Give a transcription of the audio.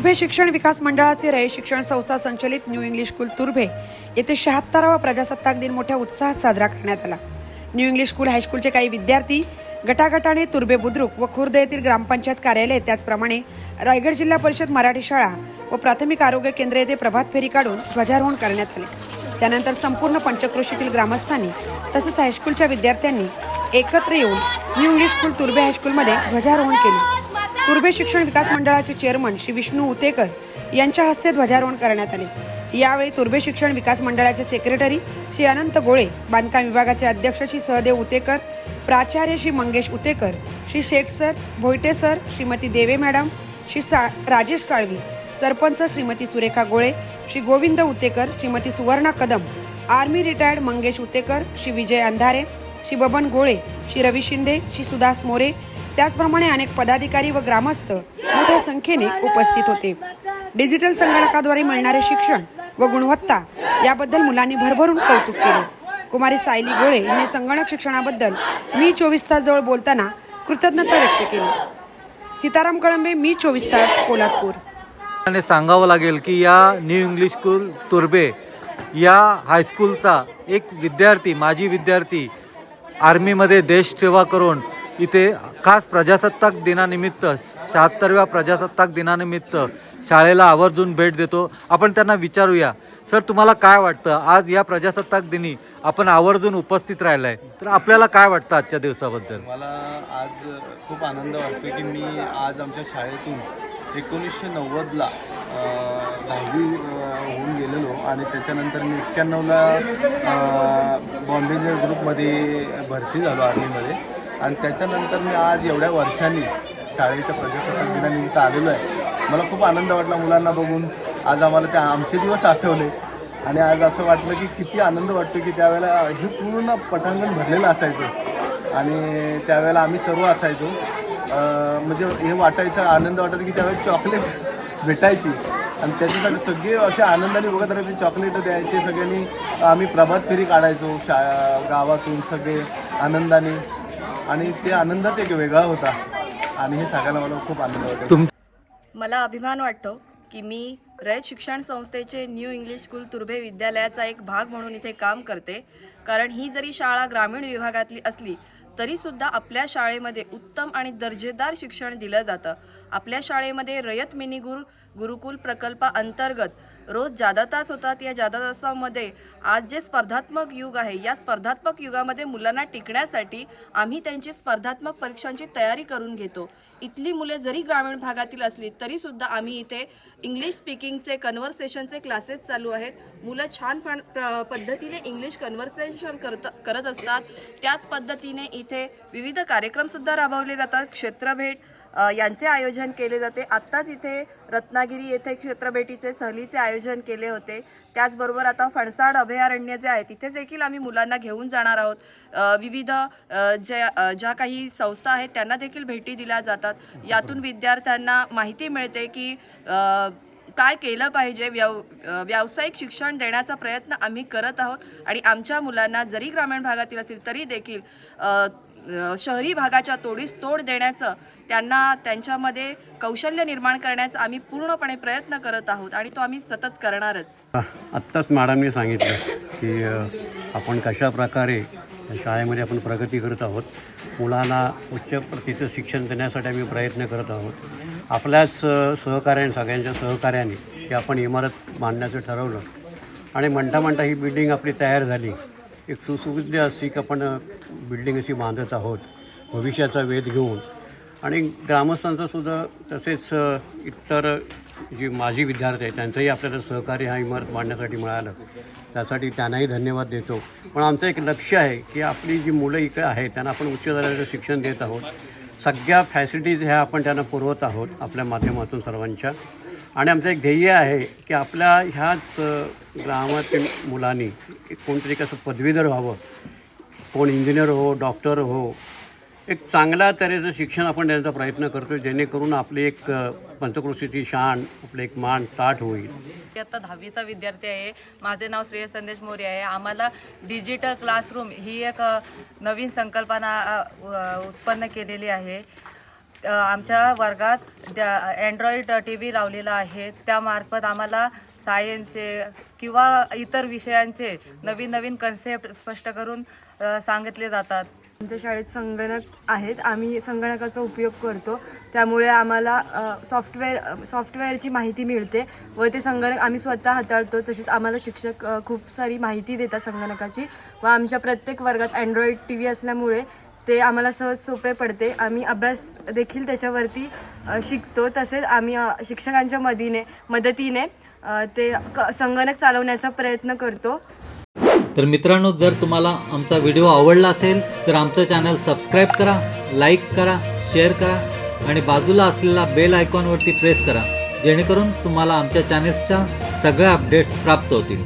तुर्भे शिक्षण विकास मंडळाचे रय शिक्षण संस्था संचलित न्यू इंग्लिश स्कूल तुर्भे येथे शहात्तरावा प्रजासत्ताक दिन मोठ्या उत्साहात साजरा करण्यात आला. न्यू इंग्लिश स्कूल हायस्कूलचे काही विद्यार्थी गटागटाने तुर्भे बुद्रुक व खुर्द येथील ग्रामपंचायत कार्यालय त्याचप्रमाणे रायगड जिल्हा परिषद मराठी शाळा व प्राथमिक आरोग्य केंद्र येथे प्रभात फेरी काढून ध्वजारोहण करण्यात आले. त्यानंतर संपूर्ण पंचक्रोशीतील ग्रामस्थांनी तसेच हायस्कूलच्या विद्यार्थ्यांनी एकत्र येऊन न्यू इंग्लिश स्कूल तुर्भे हायस्कूलमध्ये ध्वजारोहण केले. तुर्भे शिक्षण विकास मंडळाचे चेअरमन श्री विष्णू उतेकर यांच्या हस्ते ध्वजारोहण करण्यात आले. यावेळी तुर्भे शिक्षण विकास मंडळाचे सेक्रेटरी श्री अनंत गोळे बांधकाम विभागाचे अध्यक्ष श्री सहदेव उतेकर प्राचार्य Shri Mangesh Utekar Shri Sheth sir Bhoyte sir Shrimati Deve madam Shri सा राजेश साळवी सरपंच श्रीमती सुरेखा गोळे श्री गोविंद उतेकर श्रीमती सुवर्णा कदम आर्मी रिटायर्ड मंगेश उतेकर श्री विजय अंधारे श्री बबन गोळे श्री रवी शिंदे श्री सुदास मोरे त्याचप्रमाणे अनेक पदाधिकारी व ग्रामस्थ मोठ्या संख्येने उपस्थित होते. डिजिटल संगणकाद्वारे मिळणारे शिक्षण व गुणवत्ता याबद्दल मुलांनी भरभरून कौतुक केले. कुमारी सायली गोळे हिने संगणक शिक्षणाबद्दल मी चोवीस तास जवळ बोलताना कृतज्ञता व्यक्त केली. सीताराम कळंबे मी चोवीस तास कोल्हापूर. सांगावं लागेल की या न्यू इंग्लिश स्कूल तुर्बे या हायस्कूलचा एक विद्यार्थी माजी विद्यार्थी आर्मीमध्ये देश सेवा करून इथे खास प्रजासत्ताक दिनानिमित्त शहात्तरव्या प्रजासत्ताक दिनानिमित्त शाळेला आवर्जून भेट देतो. आपण त्यांना विचारूया सर तुम्हाला काय वाटतं? आज या प्रजासत्ताक दिनी आपण आवर्जून उपस्थित राहिला आहे तर आपल्याला काय वाटतं आजच्या दिवसाबद्दल? मला आज खूप आनंद वाटतो की मी आज आमच्या शाळेतून एकोणीसशे नव्वदला दहावी होऊन गेलेलो आणि त्याच्यानंतर मी एक्क्याण्णवला बॉम्बे ग्रुपमध्ये भरती झालो आर्मीमध्ये. आणि त्याच्यानंतर मी आज एवढ्या वर्षांनी शाळेच्या प्रजासत्ताक दिनानिमित्त आलेलो आहे. मला खूप आनंद वाटला मुलांना बघून. आज आम्हाला ते आमचे दिवस आठवले. आणि आज असं वाटलं की किती आनंद वाटतो की त्यावेळेला हे पूर्ण पटांगण भरलेलं असायचं. आणि त्यावेळेला आम्ही सर्व असायचो. म्हणजे हे वाटायचं आनंद वाटायचा की त्यावेळेस चॉकलेट भेटायची. आणि त्याच्यासाठी सगळे असे आनंदाने बघत राहायचे चॉकलेट द्यायचे सगळ्यांनी आम्ही प्रभात फेरी काढायचो शा गावातून सगळे आनंदाने. आणि ते आनंदच एक वेगळा होता. आणि हे सांगायला मला खूप आनंद वाटतो तुम मला अभिमान वाटतो की मी रयत शिक्षण संस्थेचे न्यू इंग्लिश स्कूल तुर्भे विद्यालयाचा एक भाग म्हणून इथे काम करते. कारण ही जरी शाळा ग्रामीण विभागातली असली तरीसुद्धा आपल्या शाळेमध्ये उत्तम आणि दर्जेदार शिक्षण दिलं जातं. आपल्या शाळेमध्ये रयत मिनी गुरु गुरुकुल प्रकल्पाअंतर्गत रोज जादा तास होतात. या जादा तासामध्ये आज जे स्पर्धात्मक युग आहे या स्पर्धात्मक युगामध्ये मुलांना टिकण्यासाठी आम्ही त्यांची स्पर्धात्मक परीक्षांची तयारी करून घेतो. इथली मुले जरी ग्रामीण भागातील असली तरीसुद्धा आम्ही इथे इंग्लिश स्पीकिंगचे कन्व्हर्सेशनचे क्लासेस चालू आहेत. मुलं छान पद्धतीने इंग्लिश कन्व्हर्सेशन करत करत असतात. त्याच पद्धतीने इथे विविध कार्यक्रमसुद्धा राबवले जातात. क्षेत्रभेट यांचे आयोजन केले जाते. आत्ताच इथे रत्नागिरी येथे क्षेत्रभेटीचे सहलीचे आयोजन केले होते. त्याचबरोबर आता फणसाड अभयारण्य जे आहे तिथे देखील आम्ही मुलांना घेऊन जाणार आहोत. विविध ज्या ज्या काही संस्था आहेत त्यांना देखील भेटी दिल्या जातात. यातून विद्यार्थ्यांना माहिती मिळते की काय केलं पाहिजे व्यव व्यावसायिक शिक्षण देण्याचा प्रयत्न आम्ही करत आहोत. आणि आमच्या मुलांना जरी ग्रामीण भागातील असतील तरी देखील शहरी भागाच्या तोडीस तोड देण्याचं त्यांना त्यांच्यामध्ये कौशल्य निर्माण करण्याचा आम्ही पूर्णपणे प्रयत्न करत आहोत आणि तो आम्ही सतत करणारच. आत्ताच मॅडमने सांगितलं की आपण कशा प्रकारे शाळेमध्ये आपण प्रगती करत आहोत. मुलांना उच्च प्रतीचं शिक्षण देण्यासाठी आम्ही प्रयत्न करत आहोत. आपल्याच सहकार्याने सगळ्यांच्या सहकार्याने की आपण इमारत बांधण्याचं ठरवलं. आणि म्हणता म्हणता ही बिल्डिंग आपली तयार झाली. एक सुसुविध अशी की आपण बिल्डिंग अशी बांधत आहोत भविष्याचा वेध घेऊन. आणि ग्रामस्थांचंसुद्धा तसेच इतर जी माजी विद्यार्थी आहेत त्यांचंही आपल्याला सहकार्य हा इमारत बांधण्यासाठी मिळालं. त्यासाठी त्यांनाही धन्यवाद देतो. पण आमचं एक लक्ष आहे की आपली जी मुलं इकडे आहेत त्यांना आपण उच्च दर्जाचं शिक्षण देत आहोत. सगळ्या फॅसिलिटीज ह्या आपण त्यांना पुरवत आहोत आपल्या माध्यमातून सर्वांच्या. आणि आमचं एक ध्येय आहे की आपल्या ह्याच ग्रामातील मुलांनी कोणतरी कसं पदवीधर व्हावं. कोण इंजिनियर हो डॉक्टर हो एक चांगल्या तऱ्हेचं शिक्षण आपण देण्याचा प्रयत्न करतो जेणेकरून आपली एक पंचकृषीची शान आपली एक मान ताट होईल. आता दहावीचा विद्यार्थी आहे. माझे नाव श्रेय संदेश मोरे आहे. आम्हाला डिजिटल क्लासरूम ही एक नवीन संकल्पना उत्पन्न केलेली आहे. आमच्या वर्गात अँड्रॉईड टी व्ही लावलेला आहे. त्यामार्फत आम्हाला सायन्सचे किंवा इतर विषयांचे नवीन नवीन कन्सेप्ट स्पष्ट करून सांगितले जातात. आमच्या शाळेत संगणक आहेत. आम्ही संगणकाचा उपयोग करतो. त्यामुळे आम्हाला सॉफ्टवेअर सॉफ्टवेअरची माहिती मिळते व ते संगणक आम्ही स्वतः हाताळतो. तसेच आम्हाला शिक्षक खूप सारी माहिती देतात संगणकाची व आमच्या प्रत्येक वर्गात अँड्रॉईड टी व्ही असल्यामुळे ते आम्हाला सहज सोपे पडते. आम्ही अभ्यास देखील त्याच्यावरती शिकतो. तसेच आम्ही शिक्षकांच्या मदीने मदतीने ते क संगणक चालवण्याचा प्रयत्न करतो. तर मित्रांनो जर तुम्हाला आमचा व्हिडिओ आवडला असेल तर आमचं चॅनल सबस्क्राईब करा लाईक करा शेअर करा आणि बाजूला असलेला बेल आयकॉनवरती प्रेस करा जेणेकरून तुम्हाला आमच्या चॅनेल्सच्या सगळ्या अपडेट्स प्राप्त होतील.